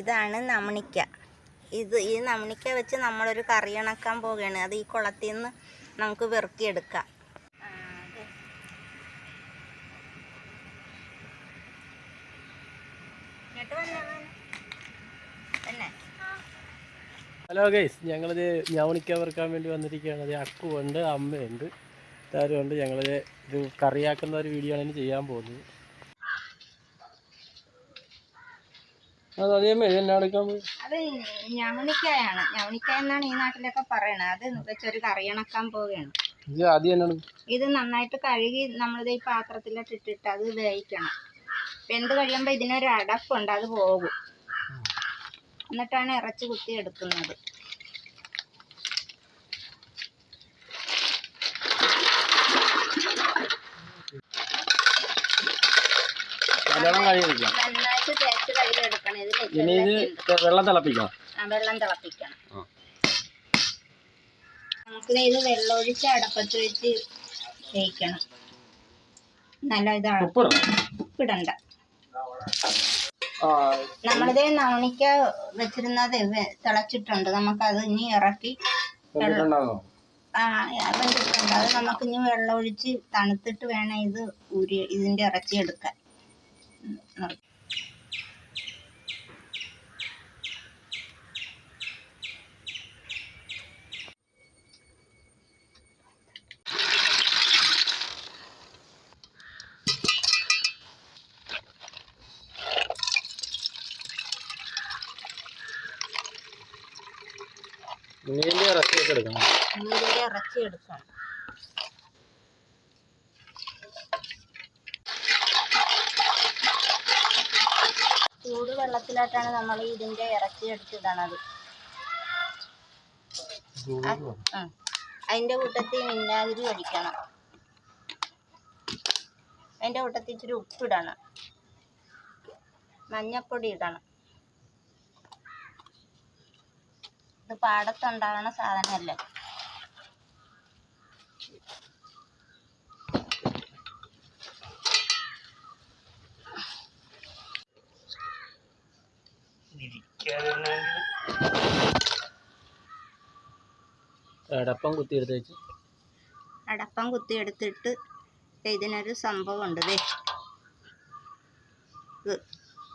ഇതാണ് നമണിക്ക. ഇത് ഈ നമണിക്ക വെച്ച് നമ്മളൊരു കറി ഇണക്കാൻ പോവുകയാണ്. അത് ഈ കുളത്തിൽ നിന്ന് നമുക്ക് വെറുക്കിയെടുക്കാം ഹലോ ഗൈസ് ഞങ്ങളിത് ഞവണിക്ക വെറുക്കാൻ വേണ്ടി വന്നിരിക്കുകയാണ്. അത് അക്കുണ്ട് അമ്മയുണ്ട്. ഉണ്ട്. ഞങ്ങൾ ഇത് കറിയാക്കുന്ന ഒരു വീഡിയോ ആണ് ഇനി ചെയ്യാൻ പോകുന്നത്. അത് അതേമേ എന്നെ എടുക്കാൻ പോയി അത് ഞവണിക്കായാണ്. ഞവണിക്കായ എന്നാണ് ഈ നാട്ടിലൊക്കെ പറയണത്. അത് വെച്ചൊരു കറി ഇണക്കാൻ പോവുകയാണ്. ഇത് ആദ്യം എന്നാണ്? ഇത് നന്നായിട്ട് കഴുകി നമ്മളിത് ഈ പാത്രത്തിലോട്ട് ഇട്ടിട്ട് അത് വേവിക്കണം. വെന്ത് കഴിയുമ്പോൾ ഇതിനൊരു അടപ്പുണ്ട് അത് പോകും. എന്നിട്ടാണ് ഇറച്ചി കുത്തി എടുക്കുന്നത്. നല്ലോണം കഴിയിരിക്കാം നന്നായിട്ട് തേച്ച് കഴുകിയെടുക്കണം. ഇതിൽ ഇനി ഇത് വെള്ളം തിളപ്പിക്കണം? ആ, വെള്ളം തിളപ്പിക്കണം. നമുക്ക് ഇത് വെള്ളമൊഴിച്ച് അടപ്പത്ത് വെച്ച് വേവിക്കണം നല്ല ഇതാണ് ഉപ്പിടണം? ഉപ്പിടണ്ട. ആ. നമ്മളിത് നവണിക്ക വെച്ചിരുന്നത് തിളച്ചിട്ടുണ്ട്. നമുക്ക് അത് ഇനി ഇറക്കി ആ അത് നമുക്ക് ഇനി വെള്ളം ഒഴിച്ച് തണുത്തിട്ട് വേണം ഇത് ഊരി ഇതിന്റെ ഇറച്ചി എടുക്കാൻ ഇറച്ചിയൊക്കെ എടുക്കണം. ഇറച്ചി എടുക്കാം ചൂട് വെള്ളത്തിലായിട്ടാണ് നമ്മൾ ഇതിന്റെ ഇറച്ചി എടുത്തിടണത് അതിന്റെ കൂട്ടത്തിൽ വിനാഗിരി ഒഴിക്കണം. അതിന്റെ കൂട്ടത്തിൽ ഇച്ചിരി ഉപ്പിടണം. മഞ്ഞപ്പൊടി ഇടണം. ഇത് പാടത്തുണ്ടാകുന്ന സാധനമല്ലേ? എടപ്പം കുത്തിയെടുത്ത് വെച്ച് അടപ്പം കുത്തി എടുത്തിട്ട് ദേ ഇതിനൊരു സംഭവമുണ്ട് ദേ. ഇത്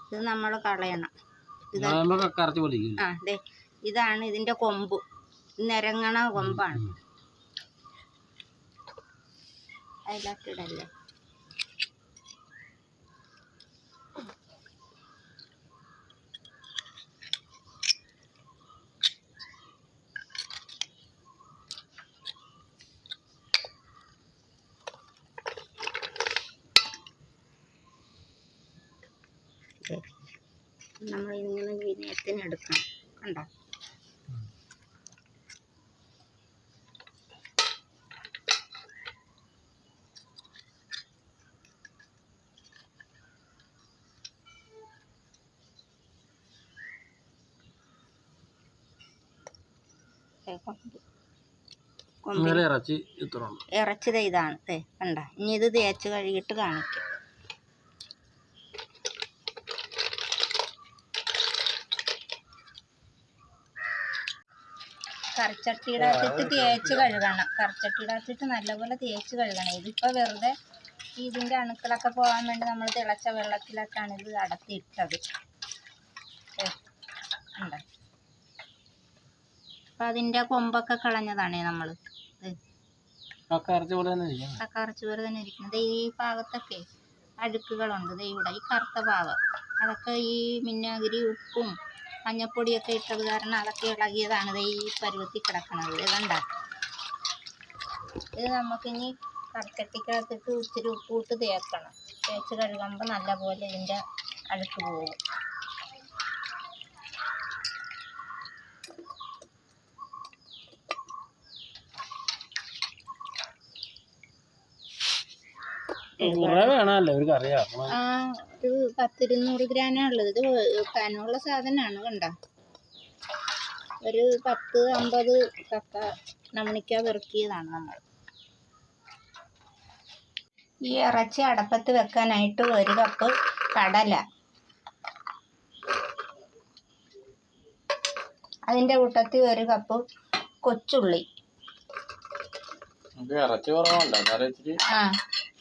ഇത് നമ്മൾ കളയണം. ഇത് ആ ദേ ഇതാണ് ഇതിന്റെ കൊമ്പ്. നിരങ്ങണ കൊമ്പാണ്. അതിലാക്കിടല്ലേ നമ്മൾ ഇങ്ങനെ വിനയത്തിന് എടുക്കണം കണ്ടോ ഏ, കൊമ്പ്. കൊമ്പിന് ഇന്നലെ ഇറച്ചി ഉണ്ട് ഇറച്ചി ദേ ഇതാണ്. ദേ കണ്ട. ഇനി ഇത് തേച്ച് കഴുകിയിട്ട് കാണിക്കാം. കറിച്ചട്ടിയുടെ അകത്തിട്ട് തേച്ച് കഴുകണം. കറിച്ചട്ടിയുടെ അകത്തിട്ട് നല്ലപോലെ തേച്ച് കഴുകണം. ഇതിപ്പോൾ വെറുതെ ഇതിന്റെ അണുക്കളൊക്കെ പോകാൻ വേണ്ടി നമ്മൾ തിളച്ച വെള്ളത്തിലൊക്കെയാണ് ഇത് അടത്തിയിട്ടത്. ദേ, കണ്ടോ. അപ്പം അതിന്റെ കൊമ്പൊക്കെ കളഞ്ഞതാണ് നമ്മൾ പോലെ തന്നെ ഇരിക്കുന്നത് ദേ ഈ ഭാഗത്തൊക്കെ അഴുക്കുകളുണ്ട്. ദേ ഇവിടെ ഈ കറുത്ത ഭാഗം. അതൊക്കെ ഈ മിന്നാഗിരി ഉപ്പും മഞ്ഞപ്പൊടിയൊക്കെ ഇട്ടത് കാരണം അതൊക്കെ ഇളകിയതാണ് ദേ ഈ പരുവത്തിൽ കിടക്കുന്നത് ഇതുണ്ട ഇത് നമുക്കിനി കറുച്ചട്ടിക്കകത്തിട്ട് ഇച്ചിരി ഉപ്പിട്ട് തേക്കണം. തേച്ച് കഴുകുമ്പോൾ നല്ലപോലെ ഇതിന്റെ അഴുക്ക് പോകും കുറേ വേണമല്ലോ ഒരു കറി ആക്കണം ആ ഒരു പത്തിരുന്നൂറ് ഗ്രാമേ ഉള്ളത് ഇത് കനമുള്ള സാധനമാണ് കണ്ട? ഒരു പത്ത് അമ്പത് കക്ക നമ്മണിക്ക പെറുക്കിയതാണ് നമ്മൾ. ഈ ഇറച്ചി അടപ്പത്ത് വെക്കാനായിട്ട് ഒരു കപ്പ് കടല. അതിന്റെ കൂട്ടത്തിൽ ഒരു കപ്പ് കൊച്ചുള്ളി. ഇറച്ചി കുറവുണ്ട്? ആ.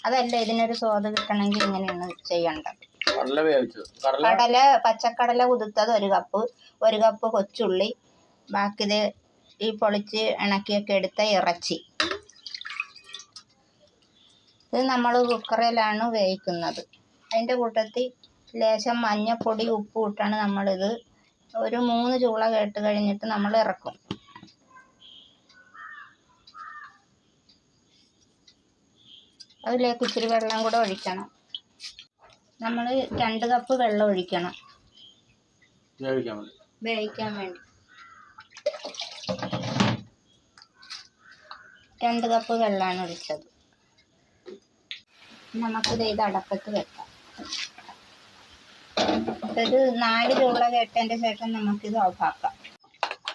അതല്ല ഇതിനൊരു സ്വാദ് കിട്ടണമെങ്കിൽ ഇങ്ങനെയാണ് ചെയ്യേണ്ടത്. കടല വേവിച്ചത്. കടല? കടല പച്ചക്കടല കുതിർത്തത് ഒരു കപ്പ് ഒരു കപ്പ് കൊച്ചുള്ളി ബാക്കിത് ഈ പൊളിച്ച് ഇണക്കിയൊക്കെ എടുത്ത ഇറച്ചി. ഇത് നമ്മൾ കുക്കറിലാണ് വേവിക്കുന്നത്. അതിന്റെ കൂട്ടത്തിൽ ലേശം മഞ്ഞപ്പൊടി ഉപ്പ് ഇട്ടാണ് നമ്മളിത് ഒരു മൂന്ന് ചൂള കേട്ട് കഴിഞ്ഞിട്ട് നമ്മൾ ഇറക്കും. അതിലേക്ക് ഇച്ചിരി വെള്ളം കൂടെ ഒഴിക്കണം. നമ്മൾ രണ്ട് കപ്പ് വെള്ളം ഒഴിക്കണം. വേവിക്കാൻ വേണ്ടി. രണ്ട് കപ്പ് വെള്ളമാണ് ഒഴിച്ചത്. നമുക്കിത് ഇത് അടപ്പത്ത് വെക്കാം. ഇത് നാല് ചൂള കേട്ടതിന്റെ ശേഷം നമുക്കിത് ഓഫാക്കാം.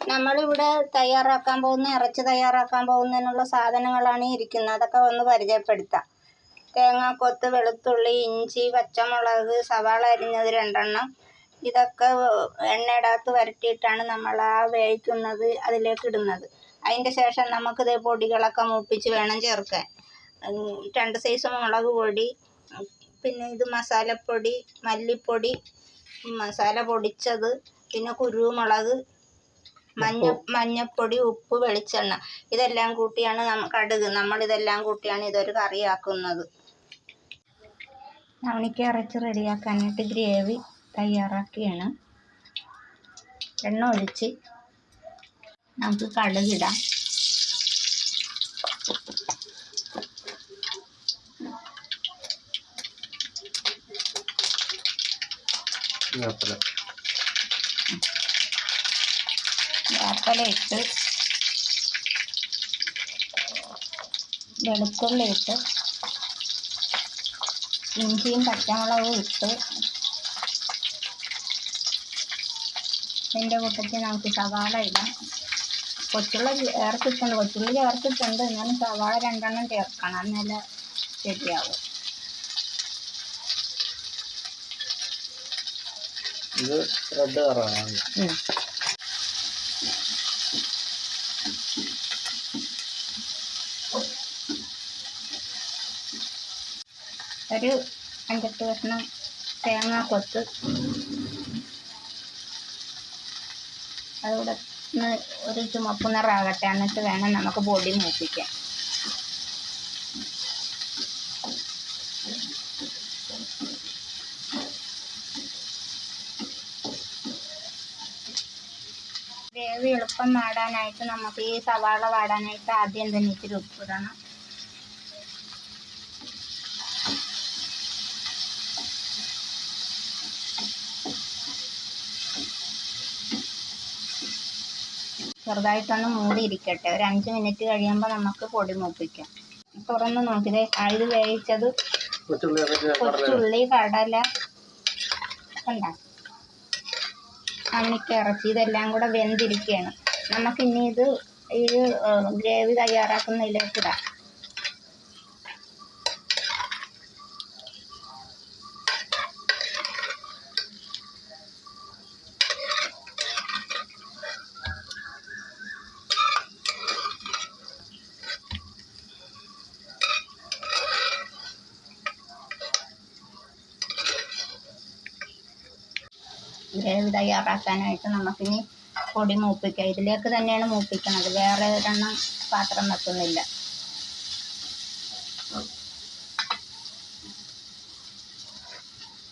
നമ്മളിവിടെ തയ്യാറാക്കാൻ പോകുന്ന ഇറച്ചി തയ്യാറാക്കാൻ പോകുന്നതിനുള്ള സാധനങ്ങളാണ് ഇരിക്കുന്നത്. അതൊക്കെ ഒന്ന് പരിചയപ്പെടുത്താം. തേങ്ങാക്കൊത്ത് വെളുത്തുള്ളി ഇഞ്ചി പച്ചമുളക് സവാള അരിഞ്ഞത് രണ്ടെണ്ണം. ഇതൊക്കെ എണ്ണയിടകത്ത് വരട്ടിയിട്ടാണ് നമ്മൾ ആ വേവിക്കുന്നത് അതിലേക്ക് ഇടുന്നത്. അതിന്റെ ശേഷം നമുക്കിത് പൊടികളൊക്കെ മൂപ്പിച്ച് വേണം ചേർക്കാൻ. രണ്ട് സൈസ് മുളക് പൊടി പിന്നെ ഇത് മസാലപ്പൊടി മല്ലിപ്പൊടി മസാല പൊടിച്ചത് പിന്നെ കുരുമുളക് മഞ്ഞ മഞ്ഞപ്പൊടി ഉപ്പ് വെളിച്ചെണ്ണ. ഇതെല്ലാം കൂട്ടിയാണ് കടുക്. നമ്മളിതെല്ലാം കൂട്ടിയാണ് ഇതൊരു കറിയാക്കുന്നത്. നവണിക്ക് ഇറച്ചി റെഡിയാക്കാനായിട്ട് ഗ്രേവി തയ്യാറാക്കിയാണ്. എണ്ണ ഒഴിച്ച് നമുക്ക് കടുകിടാം. കുഴപ്പമില്ല വേപ്പല ഇട്ട് വെളുത്തുള്ളി ഇട്ട് ഇഞ്ചിയും പച്ചമുളകും ഇട്ട് ഇതിന്റെ കൂട്ടത്തിൽ നമുക്ക് സവാള ഇടാം. കൊച്ചുള്ള ചേർത്തിട്ടുണ്ട് കൊച്ചുള്ളി ചേർത്തിട്ടുണ്ട് എന്നാലും സവാള രണ്ടെണ്ണം ചേർക്കണം. എന്നാലേ ശരിയാവും. ഇത് റെഡ് കളറാണ്. ഒരു അഞ്ചെട്ട് കഷ്ണം തേങ്ങ കൊത്ത്. അതുകൂടെ ഒന്ന് ഒരു ചുമപ്പ് നിറാകട്ടെ എന്നിട്ട് വേണം നമുക്ക് പൊടി മൂപ്പിക്കാൻ. ഗ്രേവി എളുപ്പം വാടാനായിട്ട് നമുക്ക് ഈ സവാള വാടാനായിട്ട് ആദ്യം തന്നെ ഇച്ചിരി ഉപ്പിടണം ചെറുതായിട്ടൊന്ന് മൂടിയിരിക്കട്ടെ. ഒരു അഞ്ച് മിനിറ്റ് കഴിയുമ്പോൾ നമുക്ക് പൊടി മൂപ്പിക്കാം. തുറന്ന് നോക്കിയതേ ഇത് വേവിച്ചത് കൊച്ചുള്ളി കടല കണ്ട? അമ്മിക്ക് ഇറച്ചി. ഇതെല്ലാം കൂടെ വെന്തിരിക്കുകയാണ് നമുക്കിനി ഇത് ഈ ഗ്രേവി തയ്യാറാക്കുന്നതിലേക്ക് ഇടാം. ഗ്രേവി തയ്യാറാക്കാനായിട്ട് നമുക്കിനി പൊടി മൂപ്പിക്കാം. ഇതിലേക്ക് തന്നെയാണ് മൂപ്പിക്കുന്നത് വേറെ ഒരെണ്ണം പാത്രം വെക്കുന്നില്ല.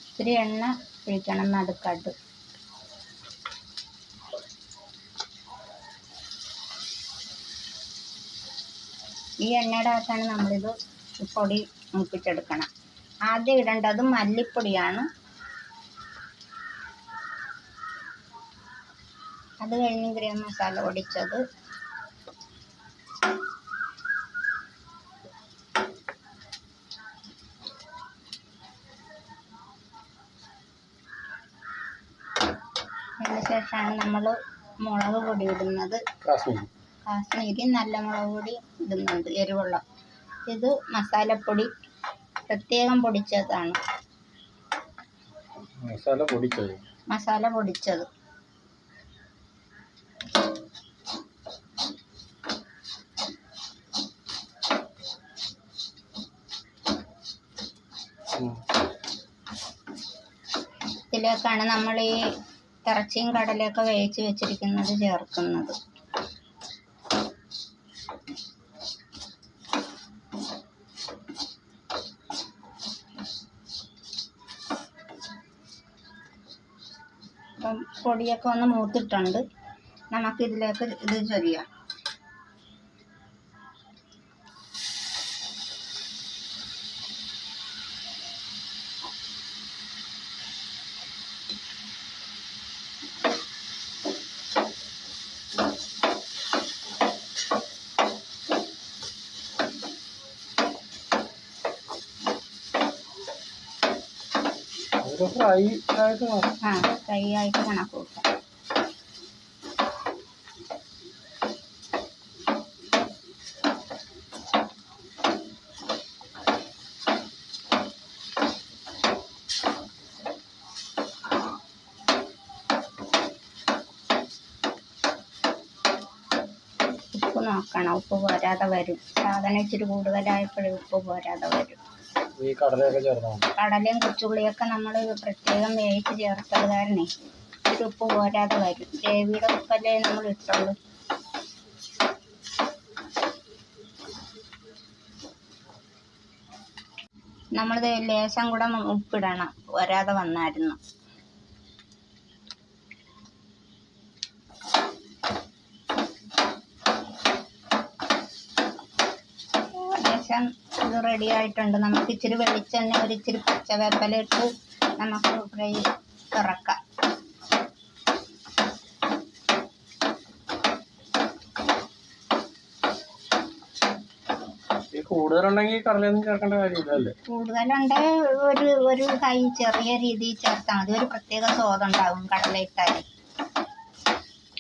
ഇത്തിരി എണ്ണ ഒഴിക്കണം നടുക്കാട്ട് ഈ എണ്ണയുടെ അകത്താണ് നമ്മളിത് പൊടി മൂപ്പിച്ചെടുക്കണം. ആദ്യം ഇടേണ്ടത് മല്ലിപ്പൊടിയാണ്. അത് കഴിഞ്ഞ് ഗ്രേം മസാല പൊടിച്ചത്. അതിന് ശേഷമാണ് നമ്മൾ മുളക് പൊടി ഇടുന്നത്. കാശ്മീരി. കാശ്മീരി നല്ല മുളക് പൊടി ഇടുന്നുണ്ട് എരിവുള്ള. ഇത് മസാലപ്പൊടി പ്രത്യേകം പൊടിച്ചതാണ്. മസാല പൊടിച്ചത്. മസാല പൊടിച്ചത്. ഇതിലേക്കാണ് നമ്മൾ ഈ ഇറച്ചിയും കടലയൊക്കെ വേവിച്ച് വെച്ചിരിക്കുന്നത് ചേർക്കുന്നത്. അപ്പം പൊടിയൊക്കെ ഒന്ന് മൂത്തിട്ടുണ്ട്. നമുക്കിതിലേക്ക് ഇത് ചൊരിയാം. ഒരു ഫ്രൈ ആയിട്ട് ആ ഫ്രൈ ആയിട്ട് കണക്ക് കൂട്ടാം ഉപ്പ് നോക്കണം. ഉപ്പ് പോരാതെ വരും. സാധനം ഇച്ചിരി കൂടുതലായപ്പോഴേ ഉപ്പ് പോരാതെ വരും. ഈ കടലയൊക്കെ ചേർത്താൽ കടലയും കൊച്ചുള്ളിയൊക്കെ നമ്മൾ പ്രത്യേകം വേവിച്ച് ചേർത്തത് കാരണേ ഒരു ഉപ്പ് പോരാതെ വരും. ഗ്രേവിയുടെ ഉപ്പല്ലേ നമ്മൾ ഇട്ടുള്ളൂ. നമ്മളിത് ലേശം കൂടെ ഉപ്പിടണം. വരാതെ വന്നായിരുന്നു. ഏകദേശം ഇത് റെഡി ആയിട്ടുണ്ട്. നമുക്ക് ഇച്ചിരി വെളിച്ചെണ്ണ ഒരു ഇച്ചിരി പച്ചവേപ്പല ഇട്ട് നമുക്ക് ഫ്രൈ തുറക്കാം. കൂടുതലുണ്ടെങ്കിൽ കടലൊന്നും ചേർക്കേണ്ട കാര്യമില്ലല്ലേ കൂടുതലുണ്ട് ഒരു ഒരു കൈ ചെറിയ രീതിയിൽ ചേർത്താൽ മതി. ഒരു പ്രത്യേക സ്വാദുണ്ടാവും കടല ഇട്ടാൽ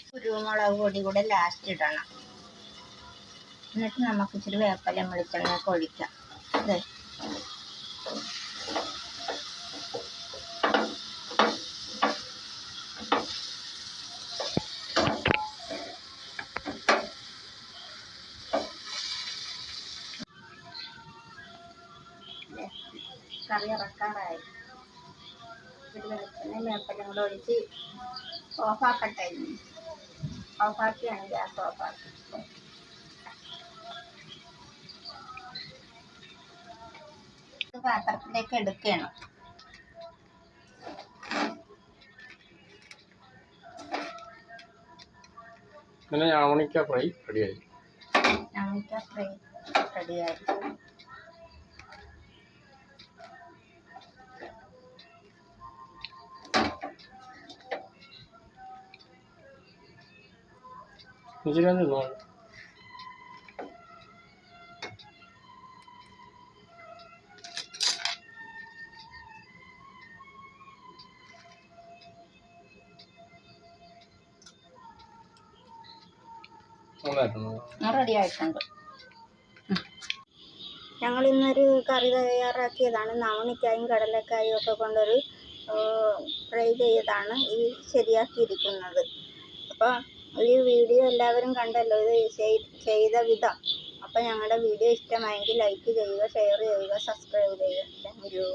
കുരുമുളക് പൊടി കൂടെ ലാസ്റ്റ് ഇടണം. എന്നിട്ട് നമുക്ക് ഇച്ചിരി വേപ്പലയും വെളിച്ചെണ്ണയൊക്കെ ഒഴിക്കാം ഇതേ ദേ, കറി ഇറക്കാറായി ഒരു വെളിച്ചെണ്ണയും വേപ്പലയും കൂടെ ഒഴിച്ച് ഓഫാക്കട്ടെ ഇനി. ഓഫാക്കിയാണ് ഗ്യാസ് ഓഫാക്കി പാത്രത്തിലേക്ക് എടുക്കുകയാണ് പിന്നെ ഞാമണിക്ക ഫ്രൈ റെഡിയായി. ഞാമണിക്ക ഫ്രൈ റെഡിയായി. ഇച്ചിരി ഒന്ന് തിന്നോ റെഡി ആയിട്ടുണ്ട്. ഞങ്ങൾ ഇന്നൊരു കറി തയ്യാറാക്കിയതാണ്. നവണിക്കായും കടലക്കായും ഒക്കെ കൊണ്ടൊരു ഫ്രൈ ചെയ്തതാണ് ഈ ശരിയാക്കിയിരിക്കുന്നത്. അപ്പോൾ ഈ വീഡിയോ എല്ലാവരും കണ്ടല്ലോ ഇത് ചെയ്ത വിധം. അപ്പോൾ ഞങ്ങളുടെ വീഡിയോ ഇഷ്ടമായെങ്കിൽ ലൈക്ക് ചെയ്യുക ഷെയർ ചെയ്യുക സബ്സ്ക്രൈബ് ചെയ്യുക. Thank you